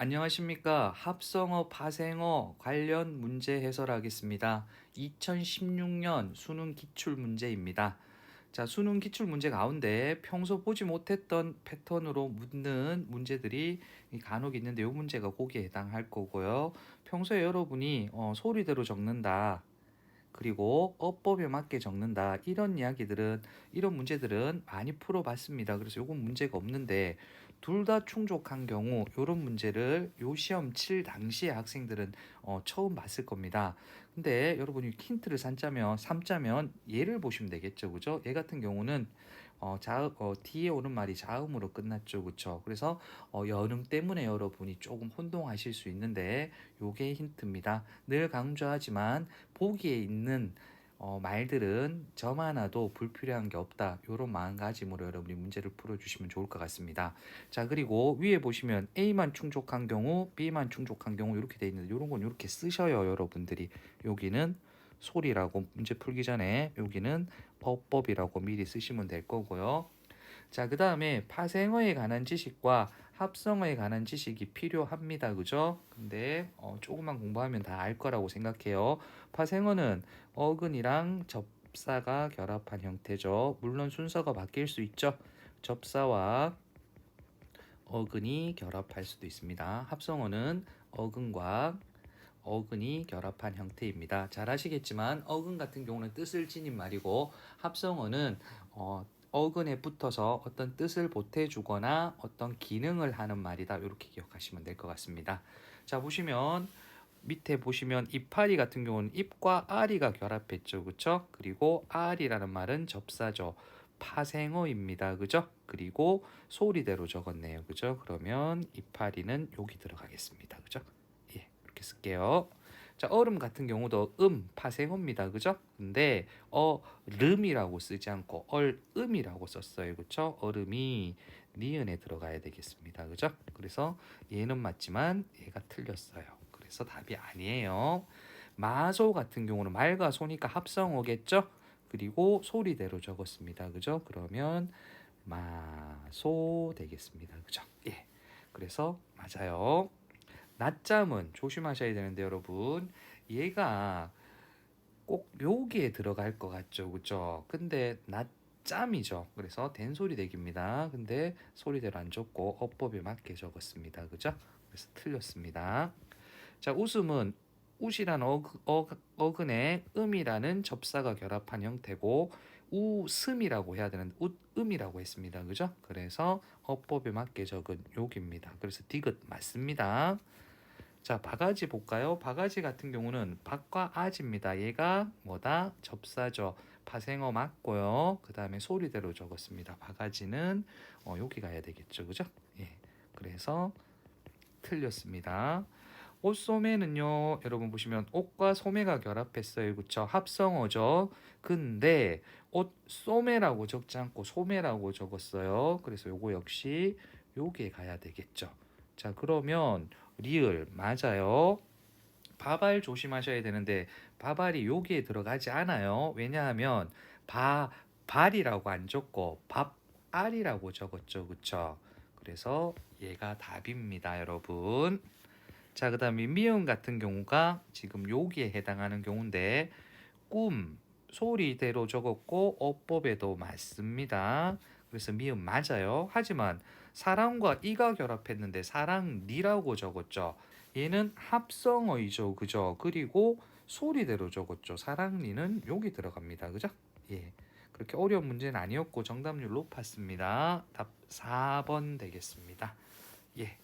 안녕하십니까. 합성어, 파생어 관련 문제 해설하겠습니다. 2016년 수능 기출 문제입니다. 자, 수능 기출 문제 가운데 평소 보지 못했던 패턴으로 묻는 문제들이 간혹 있는데 이 문제가 거기에 해당할 거고요. 평소에 여러분이 어, 소리대로 적는다. 그리고 어법에 맞게 적는다. 이런 이야기들은 이런 문제들은 많이 풀어봤습니다. 그래서 요건 문제가 없는데 둘 다 충족한 경우 요런 문제를 요 시험 칠 당시에 학생들은 어, 처음 봤을 겁니다. 근데 여러분이 힌트를 삼자면 삼자면 얘를 보시면 되겠죠. 그죠? 얘 같은 경우는 어, 자, 어, 뒤에 오는 말이 자음으로 끝났죠. 그쵸? 그래서 어, 여름 때문에 여러분이 조금 혼동하실 수 있는데 요게 힌트입니다. 늘 강조하지만 보기에 있는 어, 말들은 점 하나도 불필요한 게 없다. 이런 마음가짐으로 여러분이 문제를 풀어주시면 좋을 것 같습니다. 자 그리고 위에 보시면 A만 충족한 경우, B만 충족한 경우 이렇게 돼 있는데 이런 건 이렇게 쓰셔요, 여러분들이. 여기는 소리라고 문제 풀기 전에 여기는 어법이라고 미리 쓰시면 될 거고요. 자, 그 다음에 파생어에 관한 지식과 합성어에 관한 지식이 필요합니다. 그죠? 근데 어, 조금만 공부하면 다 알 거라고 생각해요. 파생어는 어근이랑 접사가 결합한 형태죠. 물론 순서가 바뀔 수 있죠. 접사와 어근이 결합할 수도 있습니다. 합성어는 어근과 어근이 결합한 형태입니다. 잘 아시겠지만 어근 같은 경우는 뜻을 지닌 말이고 합성어는 어, 어근에 붙어서 어떤 뜻을 보태주거나 어떤 기능을 하는 말이다. 이렇게 기억하시면 될 것 같습니다. 자 보시면 밑에 보시면 이파리 같은 경우는 잎과 아리가 결합했죠. 그쵸? 그리고 아리라는 말은 접사죠. 파생어입니다. 그죠? 그리고 소리대로 적었네요. 그죠? 그러면 이파리는 여기 들어가겠습니다. 그죠? 예, 이렇게 쓸게요. 자, 얼음 같은 경우도 음, 파생어입니다. 그죠? 근데 어름이라고 쓰지 않고 얼음이라고 썼어요. 그쵸? 얼음이 니은에 들어가야 되겠습니다. 그죠? 그래서 얘는 맞지만 얘가 틀렸어요. 그래서 답이 아니에요. 마소 같은 경우는 말과 소니까 합성어겠죠? 그리고 소리대로 적었습니다. 그죠? 그러면 마소 되겠습니다. 그죠? 예. 그래서 맞아요. 낮잠은 조심하셔야 되는데 여러분 얘가 꼭 묘기에 들어갈 것 같죠 그죠 근데 낮잠이죠 그래서 된소리 대기입니다 근데 소리대로 안 적고 어법에 맞게 적었습니다 그죠 그래서 틀렸습니다 자 웃음은 웃이란 어그, 어, 어근에 음이라는 접사가 결합한 형태고 웃음이라고 해야 되는데 웃음이라고 했습니다. 그죠? 그래서 어법에 맞게 적은 욕입니다. 그래서 디귿 맞습니다. 자, 바가지 볼까요? 바가지 같은 경우는 박과 아지입니다. 얘가 뭐다? 접사죠. 파생어 맞고요. 그 다음에 소리대로 적었습니다. 바가지는 어, 여기 가야 되겠죠. 그죠? 예. 그래서 틀렸습니다. 옷소매는요, 여러분 보시면 옷과 소매가 결합했어요. 그쵸? 합성어죠. 근데 옷 소매라고 적지 않고 소매라고 적었어요. 그래서 요거 역시 요게 가야 되겠죠. 자, 그러면 리을 맞아요. 바발 조심하셔야 되는데 바발이 여기에 들어가지 않아요. 왜냐하면 바 발이라고 안 적고 밥알이라고 적었죠. 그쵸? 그래서 얘가 답입니다, 여러분. 자, 그 다음에 미음 같은 경우가 지금 여기에 해당하는 경우인데 꿈 소리대로 적었고 어법에도 맞습니다. 그래서 미음 맞아요. 하지만 사랑과 이가 결합했는데 사랑니라고 적었죠. 얘는 합성어이죠. 그죠? 그리고 소리대로 적었죠. 사랑니는 여기 들어갑니다. 그죠? 예. 그렇게 어려운 문제는 아니었고 정답률 높았습니다. 답 4번 되겠습니다. 예.